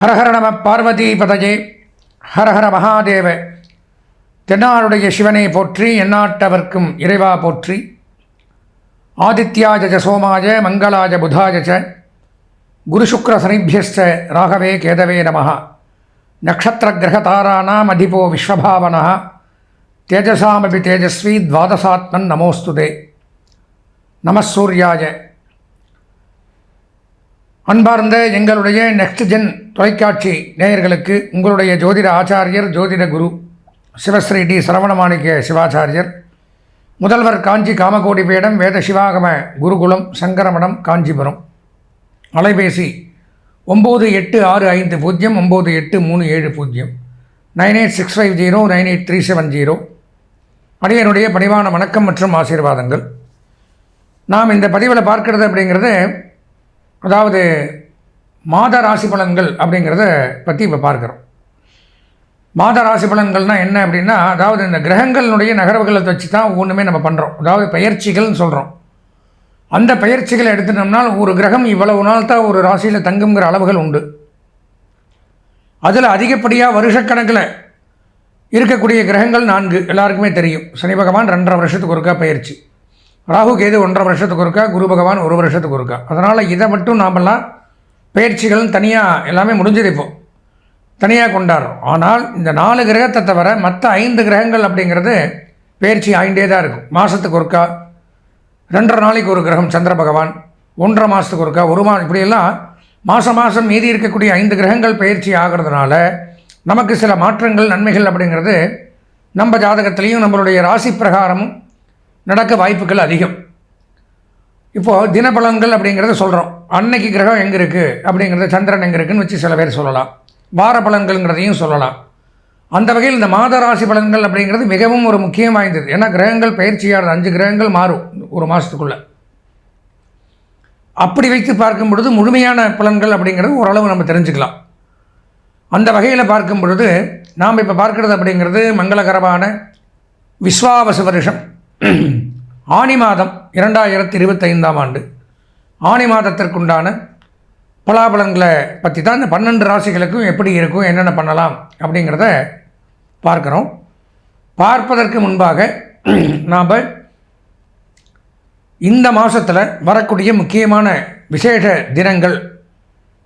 ஹரஹர நம பார்வதி பதஜே ஹரஹர மகாதேவ. தென்னாருடைய சிவனை போற்றி எந்நாட்டவர்க்கும் இறைவா போற்றி. ஆதித்யாஜ ச சோமாய மங்களாஜ புதாஜ குரு சுக்ர சனிபியஸ்ச ராகவே கேதவே நம. நக்ஷத்திர கிரக தாராணாம் அதிபோ விஸ்வபாவனா தேஜசாமபி தேஜஸ்வி துவாதசாத்மன் நமோஸ்துதே. நமசூர்யாய அன்பார்ந்த எங்களுடைய நெக்ஸ்ட் ஜென் தொலைக்காட்சி நேயர்களுக்கு உங்களுடைய ஜோதிட ஆச்சாரியர் ஜோதிட குரு சிவஸ்ரீ டி சரவணமாணிக்க சிவாச்சாரியர் முதல்வர் காஞ்சி காமகோடி பீடம் வேத சிவாகம குருகுலம் சங்கரமடம் காஞ்சிபுரம். அலைபேசி ஒம்பது எட்டு ஆறு ஐந்து பூஜ்ஜியம் ஒம்பது எட்டு மூணு ஏழு பூஜ்ஜியம். Nine eight six five zero nine eight three seven zero. அடியனுடைய பணிவான வணக்கம் மற்றும் ஆசீர்வாதங்கள். நாம் இந்த பதிவில் பார்க்கிறது அப்படிங்கிறது அதாவது மாத ராசி பலன்கள் அப்படிங்கிறத பற்றி இப்போ பார்க்குறோம். மாத ராசி பலன்கள்னால் என்ன அப்படின்னா அதாவது இந்த கிரகங்களுடைய நகர்வுகளை வச்சு தான் ஒவ்வொன்றுமே நம்ம பண்ணுறோம் அதாவது பயிற்சிகள்னு சொல்கிறோம் அந்த பயிற்சிகளை எடுத்துட்டோம்னால் ஒரு கிரகம் இவ்வளவு நாள் தான் ஒரு ராசியில் தங்குங்கிற அளவுகள் உண்டு. அதில் அதிகப்படியாக வருஷக்கணக்கில் இருக்கக்கூடிய கிரகங்கள் நான்கு. எல்லாருக்குமே தெரியும். சனி பகவான் ரெண்டரை வருஷத்துக்கு ஒருக்கா பயிற்சி. ராகு கேது ஒன்றரை வருஷத்துக்கு ஒருக்கா குரு பகவான் ஒரு வருஷத்துக்கு ஒருக்கா. அதனால் இதை மட்டும் நாமெல்லாம் பயிற்சிகள் தனியாக எல்லாமே முடிஞ்சது தனியாக கொண்டாடுறோம். ஆனால் இந்த நாலு கிரகத்தை தவிர மற்ற ஐந்து கிரகங்கள் அப்படிங்கிறது பயிற்சி ஆகிண்டே தான் இருக்கும். மாதத்துக்கு ஒருக்கா ரெண்டரை நாளைக்கு ஒரு கிரகம் சந்திர பகவான் ஒன்றரை மாதத்துக்கு ஒருக்கா ஒரு மா இப்படியெல்லாம் மாதம் மாதம் மீதி இருக்கக்கூடிய ஐந்து கிரகங்கள் பயிற்சி ஆகிறதுனால நமக்கு சில மாற்றங்கள் நன்மைகள் அப்படிங்கிறது நம்ம ஜாதகத்திலையும் நம்மளுடைய ராசி பிரகாரமும் நடக்க வாய்ப்புகள் அதிகம். இப்போது தினபலங்கள் அப்படிங்கிறத சொல்கிறோம் அன்னைக்கு கிரகம் எங்கே இருக்குது அப்படிங்கிறத சந்திரன் எங்கே இருக்குதுன்னு வச்சு சில பேர் சொல்லலாம். வார பலன்கள்ங்கிறதையும் சொல்லலாம். அந்த வகையில் இந்த மாத ராசி பலன்கள் அப்படிங்கிறது மிகவும் ஒரு முக்கியம் வாய்ந்தது. ஏன்னா கிரகங்கள் பயிற்சியாகிறது அஞ்சு கிரகங்கள் மாறும் ஒரு மாதத்துக்குள்ளே அப்படி வைத்து பார்க்கும் பொழுது முழுமையான பலன்கள் அப்படிங்கிறது ஓரளவு நம்ம தெரிஞ்சுக்கலாம். அந்த வகையில் பார்க்கும் பொழுது நாம் இப்போ பார்க்குறது அப்படிங்கிறது மங்களகரமான விஸ்வாவச வருஷம். ஆணி மாதம் இரண்டாயிரத்தி இருபத்தைந்தாம் ஆண்டு. ஆணி மாதத்திற்குண்டான பலாபலன்களை பற்றி தான் இந்த பன்னெண்டு ராசிகளுக்கும் எப்படி இருக்கும் என்னென்ன பண்ணலாம் அப்படிங்கிறத பார்க்குறோம். பார்ப்பதற்கு முன்பாக நாம் இந்த மாதத்தில் வரக்கூடிய முக்கியமான விசேஷ தினங்கள்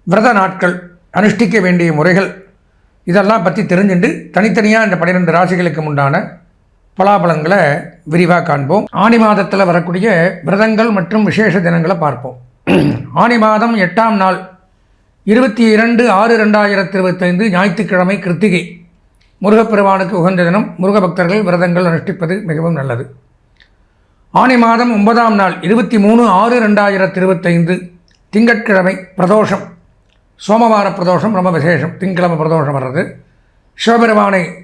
விரத நாட்கள் அனுஷ்டிக்க வேண்டிய முறைகள் இதெல்லாம் பற்றி தெரிஞ்சுட்டு தனித்தனியாக இந்த பன்னிரெண்டு ராசிகளுக்கு உண்டான பலாபலங்களை விரிவாக காண்போம். ஆணி மாதத்தில் வரக்கூடிய விரதங்கள் மற்றும் விசேஷ தினங்களை பார்ப்போம். ஆணி மாதம் எட்டாம் நாள் இருபத்தி இரண்டு ஆறு ரெண்டாயிரத்தி இருபத்தைந்து ஞாயிற்றுக்கிழமை கிருத்திகை. முருகப்பெருமானுக்கு உகந்த தினம் முருக பக்தர்கள் விரதங்கள் அனுஷ்டிப்பது மிகவும் நல்லது. ஆணி மாதம் ஒன்பதாம் நாள் இருபத்தி மூணு ஆறு ரெண்டாயிரத்தி இருபத்தைந்து திங்கட்கிழமை பிரதோஷம். சோமவார பிரதோஷம் ரொம்ப விசேஷம் திங்கிழமை பிரதோஷம் வர்றது. சிவபெருமானை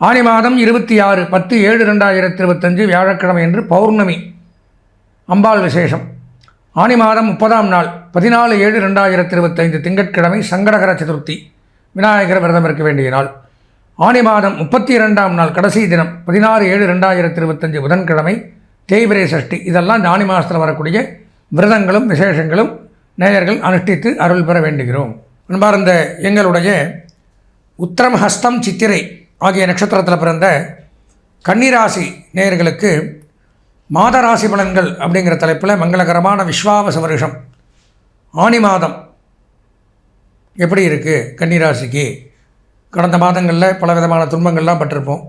ஆணி மாதம் இருபத்தி ஆறு பத்து ஏழு ரெண்டாயிரத்தி இருபத்தஞ்சு வியாழக்கிழமை என்று பௌர்ணமி. அம்பாள் விசேஷம். ஆணி மாதம் முப்பதாம் நாள் பதினாலு ஏழு ரெண்டாயிரத்தி இருபத்தைந்து திங்கட்கிழமை சங்கடகர சதுர்த்தி விநாயகர் விரதம் இருக்க வேண்டிய நாள். ஆணி மாதம் முப்பத்தி இரண்டாம் நாள் கடைசி தினம் பதினாறு ஏழு ரெண்டாயிரத்தி இருபத்தஞ்சு புதன்கிழமை தேய்பிரை சஷ்டி. இதெல்லாம் இந்த ஆணி மாதத்தில் வரக்கூடிய விரதங்களும் விசேஷங்களும் நேயர்கள் அனுஷ்டித்து அருள் பெற வேண்டுகிறோம். அன்பார்ந்த எங்களுடைய உத்தரம் ஹஸ்தம் சித்திரை ஆகிய நட்சத்திரத்தில் பிறந்த கன்னிராசி நேயர்களுக்கு மாத ராசி பலன்கள் அப்படிங்கிற தலைப்பில் மங்களகரமான விஸ்வாவச வருஷம். ஆணி மாதம். எப்படி இருக்குது கன்னிராசிக்கு? கடந்த மாதங்களில் பல விதமான துன்பங்கள்லாம் பட்டிருப்போம்.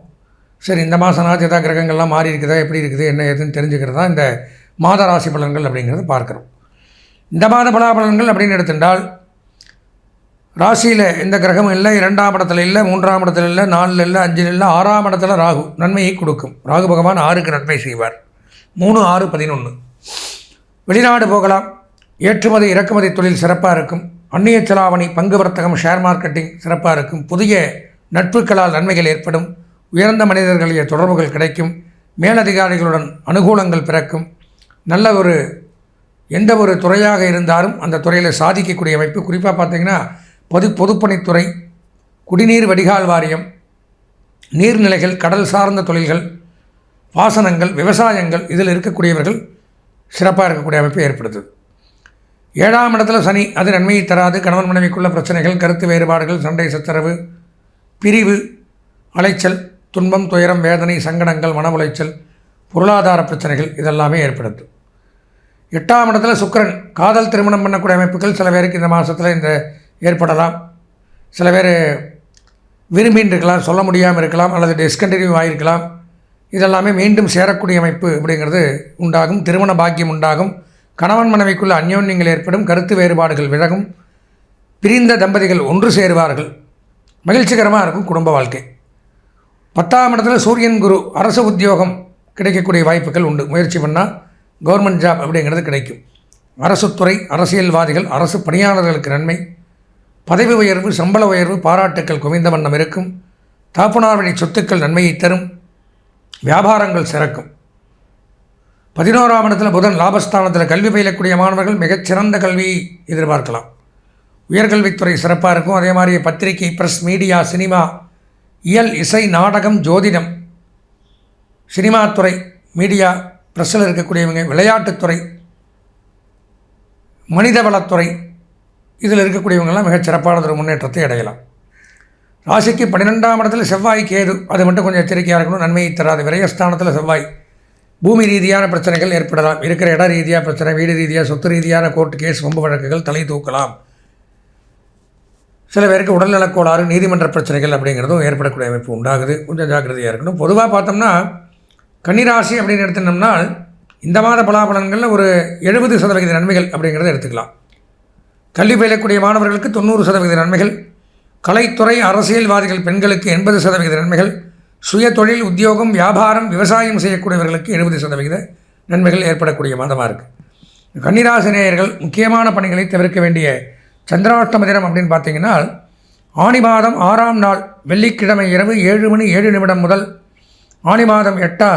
சரி இந்த மாதம் நாச்சு கிரகங்கள்லாம் மாறி இருக்குதா எப்படி இருக்குது என்ன ஏதுன்னு தெரிஞ்சுக்கிறது தான் இந்த மாத ராசி பலன்கள் அப்படிங்கிறத பார்க்குறோம். இந்த மாத பலாபலன்கள் அப்படின்னு எடுத்துட்டால் ராசியில் எந்த கிரகமும் இல்லை இரண்டாம் இடத்துல இல்லை மூன்றாம் இடத்துல இல்லை நாலில் இல்லை அஞ்சில் இல்லை ஆறாம் இடத்துல ராகு நன்மையை கொடுக்கும். ராகு பகவான் ஆறுக்கு நன்மை செய்வார். மூணு ஆறு பதினொன்று வெளிநாடு போகலாம். ஏற்றுமதி இறக்குமதி தொழில் சிறப்பாக இருக்கும். அந்நிய செலாவணி பங்கு வர்த்தகம் ஷேர் மார்க்கெட்டிங் சிறப்பாக இருக்கும். புதிய நட்புகளால் நன்மைகள் ஏற்படும். உயர்ந்த மனிதர்களுடைய தொடர்புகள் கிடைக்கும். மேலதிகாரிகளுடன் அனுகூலங்கள் பிறக்கும். நல்ல ஒரு எந்த ஒரு துறையாக இருந்தாலும் அந்த துறையில் சாதிக்கக்கூடிய அமைப்பு. குறிப்பாக பார்த்தீங்கன்னா பொது பொதுப்பணித்துறை குடிநீர் வடிகால் வாரியம் நீர்நிலைகள் கடல் சார்ந்த தொழில்கள் வாசனங்கள் விவசாயங்கள் இதில் இருக்கக்கூடியவர்கள் சிறப்பாக இருக்கக்கூடிய அமைப்பு ஏற்படுது ஏழாம் இடத்துல சனி அது நன்மையை தராது. கணவன் மனைவிக்குள்ள பிரச்சனைகள் கருத்து வேறுபாடுகள் சண்டை சச்சரவு பிரிவு அலைச்சல் துன்பம் துயரம் வேதனை சங்கடங்கள் மன உளைச்சல் பொருளாதார பிரச்சனைகள் இதெல்லாமே ஏற்படுத்தும். எட்டாம் இடத்துல சுக்கிரன் காதல் திருமணம் பண்ணக்கூடிய அமைப்புகள் சில பேருக்கு இந்த மாதத்தில் இந்த ஏற்படலாம். சில பேர் விரும்பின்னு இருக்கலாம் சொல்ல முடியாமல் இருக்கலாம் அல்லது டிஸ்கண்டினியூ ஆகிருக்கலாம் இதெல்லாமே மீண்டும் சேரக்கூடிய அமைப்பு அப்படிங்கிறது உண்டாகும் திருமண பாக்கியம் உண்டாகும். கணவன் மனைவிக்குள்ள அந்யோன்யங்கள் ஏற்படும் கருத்து வேறுபாடுகள் விலகும். பிரிந்த தம்பதிகள் ஒன்று சேருவார்கள். மகிழ்ச்சிகரமாக இருக்கும் குடும்ப வாழ்க்கை. பத்தாம் இடத்துல சூரியன் குரு அரசு உத்தியோகம் கிடைக்கக்கூடிய வாய்ப்புகள் உண்டு. முயற்சி பண்ணால் கவர்மெண்ட் ஜாப் அப்படிங்கிறது கிடைக்கும். அரசுத்துறை அரசியல்வாதிகள் அரசு பணியாளர்களுக்கு நன்மை. பதவி உயர்வு சம்பள உயர்வு பாராட்டுக்கள் குவிந்த வண்ணம் இருக்கும். தாப்புனார் வழி சொத்துக்கள் நன்மையை தரும். வியாபாரங்கள் சிறக்கும். பதினோராம் இடத்துல புதன் லாபஸ்தானத்தில் கல்வி பயிலக்கூடிய மாணவர்கள் மிகச்சிறந்த கல்வியை எதிர்பார்க்கலாம். உயர்கல்வித்துறை சிறப்பாக இருக்கும். அதே மாதிரி பத்திரிகை ப்ரெஸ் மீடியா சினிமா இயல் இசை நாடகம் ஜோதிடம் சினிமாத்துறை மீடியா ப்ரெஸ்ஸில் இருக்கக்கூடியவங்க விளையாட்டுத்துறை மனிதவளத்துறை இதில் இருக்கக்கூடியவங்கெல்லாம் மிகச் சிறப்பானது ஒரு முன்னேற்றத்தை அடையலாம். ராசிக்கு பன்னிரெண்டாம் இடத்துல செவ்வாய் கேது. அது மட்டும் கொஞ்சம் எச்சரிக்கையாக இருக்கணும். நன்மையை தராது. விரயஸ்தானத்தில் செவ்வாய். பூமி ரீதியான பிரச்சனைகள் ஏற்படலாம். இருக்கிற இட ரீதியாக பிரச்சனை வீடு ரீதியாக சொத்து ரீதியான கோர்ட்டு கேஸ் வம்பு வழக்குகள் தலை தூக்கலாம். சில பேருக்கு உடல்நலக் கோளாறு நீதிமன்ற பிரச்சனைகள் அப்படிங்கிறதும் ஏற்படக்கூடிய அமைப்பு உண்டாகுது. கொஞ்சம் ஜாக்கிரதையாக இருக்கணும். பொதுவாக பார்த்தோம்னா கன்னிராசி அப்படின்னு எடுத்துனோம்னா இந்த மாத பலாபலன்களில் ஒரு எழுபது சதவிகித நன்மைகள் அப்படிங்கிறத எடுத்துக்கலாம். கல்வி பயிலக்கூடிய மாணவர்களுக்கு தொண்ணூறு சதவீத நன்மைகள் கலைத்துறை அரசியல்வாதிகள் பெண்களுக்கு எண்பது சதவீத நன்மைகள் சுய தொழில் உத்தியோகம் வியாபாரம் விவசாயம் செய்யக்கூடியவர்களுக்கு எழுபது சதவிகித நன்மைகள் ஏற்படக்கூடிய மாதமாக இருக்குது கன்னிராசினேயர்கள் முக்கியமான பணிகளை தவிர்க்க வேண்டிய சந்திராஷ்டம தினம் அப்படின்னு பார்த்தீங்கன்னா ஆணி மாதம் ஆறாம் நாள் வெள்ளிக்கிழமை இரவு ஏழு மணி ஏழு நிமிடம் முதல் ஆணி மாதம் எட்டா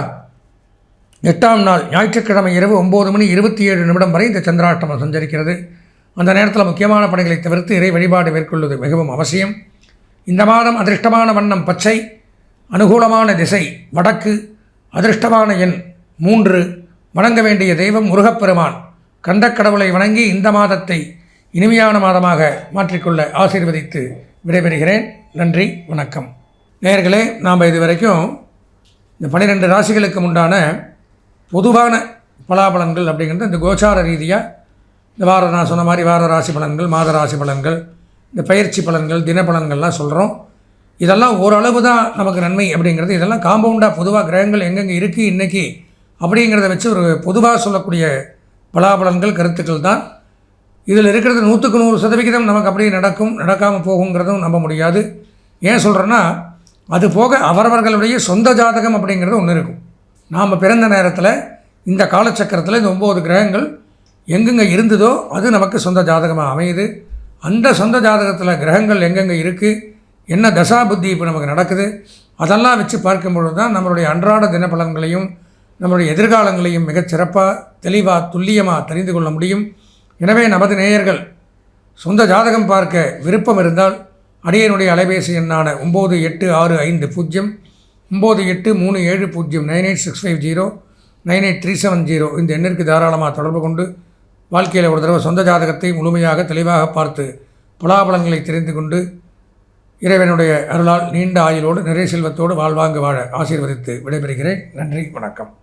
எட்டாம் நாள் ஞாயிற்றுக்கிழமை இரவு ஒம்பது மணி இருபத்தி ஏழு நிமிடம் வரை இந்த சந்திராஷ்டமம் சஞ்சரிக்கிறது. அந்த நேரத்தில் முக்கியமான பணிகளை தவிர்த்து இறை வழிபாடு மேற்கொள்வது மிகவும் அவசியம். இந்த மாதம் அதிர்ஷ்டமான வண்ணம் பச்சை அனுகூலமான திசை வடக்கு அதிர்ஷ்டமான எண் மூன்று. வணங்க வேண்டிய தெய்வம் முருகப்பெருமான். கந்தக்கடவுளை வணங்கி இந்த மாதத்தை இனிமையான மாதமாக மாற்றிக்கொள்ள ஆசீர்வதித்து விடைபெறுகிறேன். நன்றி வணக்கம். நேர்களே நாம் இதுவரைக்கும் இந்த பன்னிரெண்டு ராசிகளுக்கு உண்டான பொதுவான பலாபலன்கள் அப்படிங்கிறது இந்த கோச்சார ரீதியாக இந்த வார நான் சொன்ன மாதிரி வார ராசி பலன்கள் மாத ராசி பலன்கள் இந்த பயிற்சி பலன்கள் தின பலன்கள்லாம் சொல்கிறோம் இதெல்லாம் ஓரளவு தான் நமக்கு நன்மை அப்படிங்கிறது. இதெல்லாம் காம்பவுண்டாக பொதுவாக கிரகங்கள் எங்கெங்கே இருக்குது இன்றைக்கி அப்படிங்கிறத வச்சு ஒரு பொதுவாக சொல்லக்கூடிய பலாபலன்கள் கருத்துக்கள் தான். இதில் இருக்கிறது நூற்றுக்கு நூறு சதவிகிதம் நமக்கு அப்படியே நடக்கும். நடக்காமல் போகுங்கிறதும் நம்ப முடியாது. ஏன் சொல்கிறேன்னா அது போக அவரவர்களுடைய சொந்த ஜாதகம் அப்படிங்கிறது ஒன்று இருக்கும். நாம் பிறந்த நேரத்தில் இந்த காலச்சக்கரத்தில் இந்த ஒம்பது கிரகங்கள் எங்கெங்கே இருந்ததோ அது நமக்கு சொந்த ஜாதகமாக அமையுது. அந்த சொந்த ஜாதகத்தில் கிரகங்கள் எங்கெங்கே இருக்குது என்ன தசா புத்தி இப்போ நமக்கு நடக்குது? அதெல்லாம் வச்சு பார்க்கும் பொழுது தான் நம்மளுடைய அன்றாட தினப்பலன்களையும் நம்மளுடைய எதிர்காலங்களையும் மிகச் சிறப்பாக தெளிவாக துல்லியமாக தெரிந்து கொள்ள முடியும். எனவே நமது நேயர்கள் சொந்த ஜாதகம் பார்க்க விருப்பம் இருந்தால் அடியனுடைய அலைபேசி எண்ணான ஒம்பது எட்டு ஆறு ஐந்து பூஜ்ஜியம் ஒம்பது எட்டு மூணு ஏழு பூஜ்ஜியம் nine eight six five zero nine eight three seven zero இந்த எண்ணிற்கு தாராளமாக தொடர்பு கொண்டு வாழ்க்கையில் ஒரு தடவை சொந்த ஜாதகத்தை முழுமையாக தெளிவாக பார்த்து பலாபலங்களை தெரிந்து கொண்டு இறைவனுடைய அருளால் நீண்ட ஆயுளோடு நிறை செல்வத்தோடு வாழ்வாங்கு வாழ ஆசீர்வதித்து விடைபெறுகிறேன். நன்றி வணக்கம்.